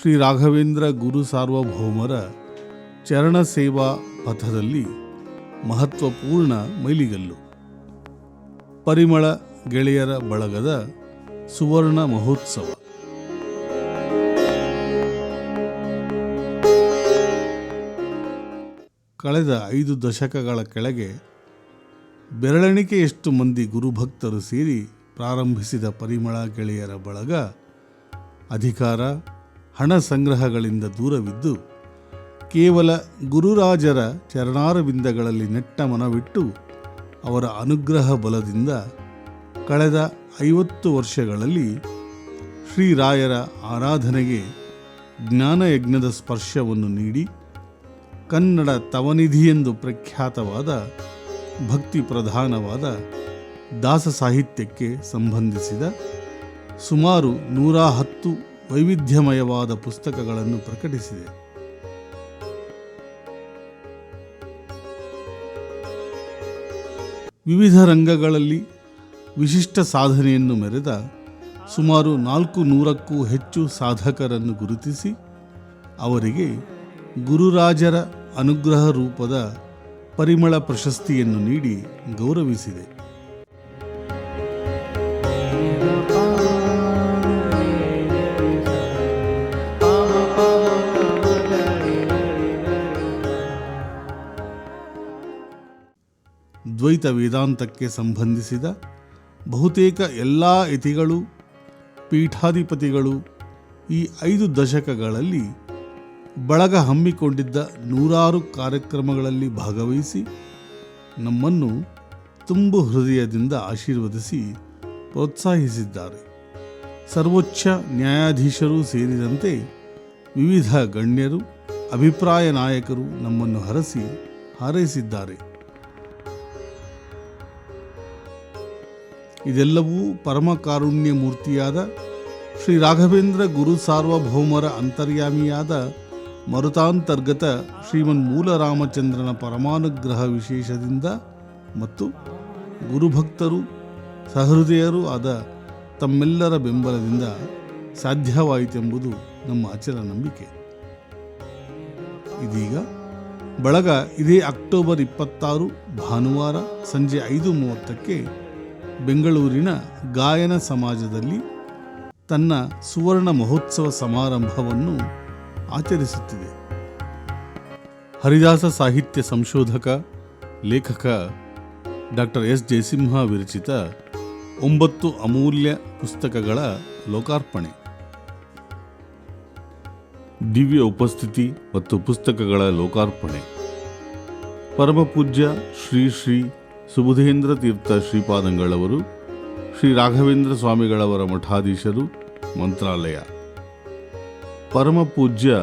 ಶ್ರೀ ರಾಘವೇಂದ್ರ ಗುರು ಸಾರ್ವಭೌಮರ ಚರಣ ಸೇವಾ ಪಥದಲ್ಲಿ ಮಹತ್ವಪೂರ್ಣ ಮೈಲಿಗಲ್ಲು. ಪರಿಮಳ ಗೆಳೆಯರ ಬಳಗದ ಸುವರ್ಣ ಮಹೋತ್ಸವ. ಕಳೆದ ಐದು ದಶಕಗಳ ಕೆಳಗೆ ಬೆರಳೆಣಿಕೆಯಷ್ಟು ಮಂದಿ ಗುರುಭಕ್ತರು ಸೇರಿ ಪ್ರಾರಂಭಿಸಿದ ಪರಿಮಳ ಗೆಳೆಯರ ಬಳಗ ಅಧಿಕಾರ ಹಣ ಸಂಗ್ರಹಗಳಿಂದ ದೂರವಿದ್ದು ಕೇವಲ ಗುರುರಾಜರ ಚರಣಾರವಿಂದಗಳಲ್ಲಿ ನೆಟ್ಟ ಮನವಿಟ್ಟು ಅವರ ಅನುಗ್ರಹ ಬಲದಿಂದ ಕಳೆದ ಐವತ್ತು ವರ್ಷಗಳಲ್ಲಿ ಶ್ರೀರಾಯರ ಆರಾಧನೆಗೆ ಜ್ಞಾನಯಜ್ಞದ ಸ್ಪರ್ಶವನ್ನು ನೀಡಿ ಕನ್ನಡ ತವನಿಧಿಯೆಂದು ಪ್ರಖ್ಯಾತವಾದ ಭಕ್ತಿ ಪ್ರಧಾನವಾದ ದಾಸ ಸಾಹಿತ್ಯಕ್ಕೆ ಸಂಬಂಧಿಸಿದ ಸುಮಾರು ನೂರ ಹತ್ತು ವೈವಿಧ್ಯಮಯವಾದ ಪುಸ್ತಕಗಳನ್ನು ಪ್ರಕಟಿಸಿದೆ. ವಿವಿಧ ರಂಗಗಳಲ್ಲಿ ವಿಶಿಷ್ಟ ಸಾಧನೆಯನ್ನು ಮೆರೆದ ಸುಮಾರು ನಾಲ್ಕು ನೂರಕ್ಕೂ ಹೆಚ್ಚು ಸಾಧಕರನ್ನು ಗುರುತಿಸಿ ಅವರಿಗೆ ಗುರುರಾಜರ ಅನುಗ್ರಹ ರೂಪದ ಪರಿಮಳ ಪ್ರಶಸ್ತಿಯನ್ನು ನೀಡಿ ಗೌರವಿಸಿದೆ. ದ್ವೈತ ವೇದಾಂತಕ್ಕೆ ಸಂಬಂಧಿಸಿದ ಬಹುತೇಕ ಎಲ್ಲ ಯತಿಗಳು ಪೀಠಾಧಿಪತಿಗಳು ಈ ಐದು ದಶಕಗಳಲ್ಲಿ ಬಳಗ ಹಮ್ಮಿಕೊಂಡಿದ್ದ ನೂರಾರು ಕಾರ್ಯಕ್ರಮಗಳಲ್ಲಿ ಭಾಗವಹಿಸಿ ನಮ್ಮನ್ನು ತುಂಬು ಹೃದಯದಿಂದ ಆಶೀರ್ವದಿಸಿ ಪ್ರೋತ್ಸಾಹಿಸಿದ್ದಾರೆ. ಸರ್ವೋಚ್ಚ ನ್ಯಾಯಾಧೀಶರು ಸೇರಿದಂತೆ ವಿವಿಧ ಗಣ್ಯರು, ಅಭಿಪ್ರಾಯ ನಾಯಕರು ನಮ್ಮನ್ನು ಹರಸಿ ಹಾರೈಸಿದ್ದಾರೆ. ಇದೆಲ್ಲವೂ ಪರಮಕಾರುಣ್ಯ ಮೂರ್ತಿಯಾದ ಶ್ರೀ ರಾಘವೇಂದ್ರ ಗುರು ಸಾರ್ವಭೌಮರ ಅಂತರ್ಯಾಮಿಯಾದ ಮರುತಾಂತರ್ಗತ ಶ್ರೀಮನ್ ಮೂಲರಾಮಚಂದ್ರನ ಪರಮಾನುಗ್ರಹ ವಿಶೇಷದಿಂದ ಮತ್ತು ಗುರುಭಕ್ತರು, ಸಹೃದಯರು ಆದ ತಮ್ಮೆಲ್ಲರ ಬೆಂಬಲದಿಂದ ಸಾಧ್ಯವಾಯಿತೆಂಬುದು ನಮ್ಮ ಅಚಲ ನಂಬಿಕೆ. ಇದೀಗ ಬಳಗ ಇದೇ ಅಕ್ಟೋಬರ್ ಇಪ್ಪತ್ತಾರು, ಭಾನುವಾರ ಸಂಜೆ ಐದು ಮೂವತ್ತಕ್ಕೆ ಬೆಂಗಳೂರಿನ ಗಾಯನ ಸಮಾಜದಲ್ಲಿ ತನ್ನ ಸುವರ್ಣ ಮಹೋತ್ಸವ ಸಮಾರಂಭವನ್ನು ಆಚರಿಸುತ್ತಿದೆ. ಹರಿದಾಸ ಸಾಹಿತ್ಯ ಸಂಶೋಧಕ, ಲೇಖಕ ಡಾಕ್ಟರ್ ಎಸ್. ಜಯಸಿಂಹ ವಿರಚಿತ ಒಂಬತ್ತು ಅಮೂಲ್ಯ ಪುಸ್ತಕಗಳ ಲೋಕಾರ್ಪಣೆ. ದಿವ್ಯ ಉಪಸ್ಥಿತಿ ಮತ್ತು ಪುಸ್ತಕಗಳ ಲೋಕಾರ್ಪಣೆ. ಪರಮಪೂಜ್ಯ ಶ್ರೀ ಶ್ರೀ ಸುಬುಧೇಂದ್ರ ತೀರ್ಥ ಶ್ರೀಪಾದಂಗಳವರು, ಶ್ರೀ ರಾಘವೇಂದ್ರ ಸ್ವಾಮಿಗಳವರ ಮಠಾಧೀಶರು, ಮಂತ್ರಾಲಯ. ಪರಮಪೂಜ್ಯ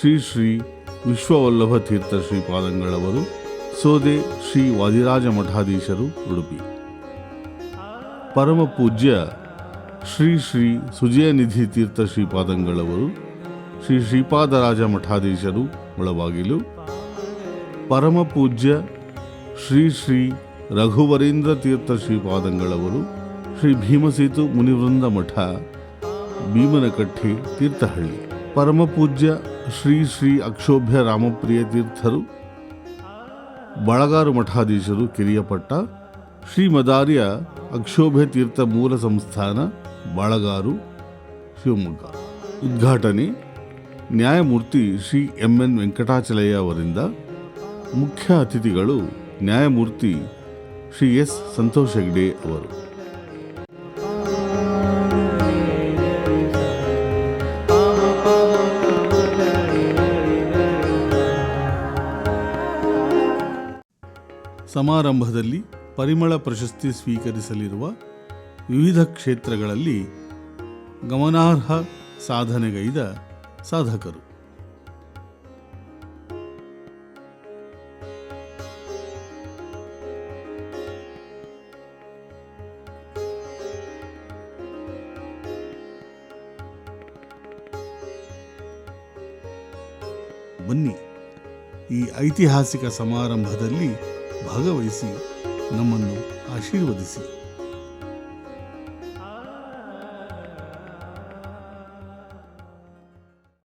ಶ್ರೀ ಶ್ರೀ ವಿಶ್ವವಲ್ಲಭ ತೀರ್ಥ ಶ್ರೀಪಾದಂಗಳವರು, ಸೋದೆ ಶ್ರೀ ವಾದಿರಾಜ ಮಠಾಧೀಶರು, ಉಡುಪಿ. ಪರಮಪೂಜ್ಯ ಶ್ರೀ ಶ್ರೀ ಸುಜಯನಿಧಿ ತೀರ್ಥ ಶ್ರೀಪಾದಂಗಳವರು, ಶ್ರೀ ಶ್ರೀಪಾದರಾಜ ಮಠಾಧೀಶರು, ಮುಳಬಾಗಿಲು. ಪರಮಪೂಜ್ಯ ಶ್ರೀ ಶ್ರೀ ರಘುವರೇಂದ್ರ ತೀರ್ಥ ಶ್ರೀಪಾದಂಗಳವರು ಶ್ರೀ ಭೀಮಸೇತು ಮುನಿವೃಂದ ಮಠ, ಭೀಮನಕಟ್ಟಿ ತೀರ್ಥಹಳ್ಳಿ. ಪರಮಪೂಜ್ಯ ಶ್ರೀ ಶ್ರೀ ಅಕ್ಷೋಭ್ಯ ರಾಮಪ್ರಿಯ ತೀರ್ಥರು, ಬಳಗಾರು ಮಠಾಧೀಶರು ಕಿರಿಯಪಟ್ಟ ಶ್ರೀ ಮದಾರ್ಯ ಅಕ್ಷೋಭ್ಯ ತೀರ್ಥ ಮೂಲ ಸಂಸ್ಥಾನ ಬಳಗಾರು ಶಿವಮೊಗ್ಗ. ಉದ್ಘಾಟನೆ ನ್ಯಾಯಮೂರ್ತಿ ಶ್ರೀ ಎಂ ಎನ್ ವೆಂಕಟಾಚಲಯ್ಯ ಅವರಿಂದ. ಮುಖ್ಯ ಅತಿಥಿಗಳು ನ್ಯಾಯಮೂರ್ತಿ ಶ್ರೀ ಎಸ್ ಸಂತೋಷ್ ಹೆಗ್ಡೆ ಅವರು. ಸಮಾರಂಭದಲ್ಲಿ ಪರಿಮಳ ಪ್ರಶಸ್ತಿ ಸ್ವೀಕರಿಸಲಿರುವ ವಿವಿಧ ಕ್ಷೇತ್ರಗಳಲ್ಲಿ ಗಮನಾರ್ಹ ಸಾಧನೆಗೈದ ಸಾಧಕರು. ಬನ್ನಿ. ಈ ಐತಿಹಾಸಿಕ ಸಮಾರಂಭದಲ್ಲಿ ಭಾಗವಹಿಸಿ ನಮ್ಮನ್ನು ಆಶೀರ್ವದಿಸಿ.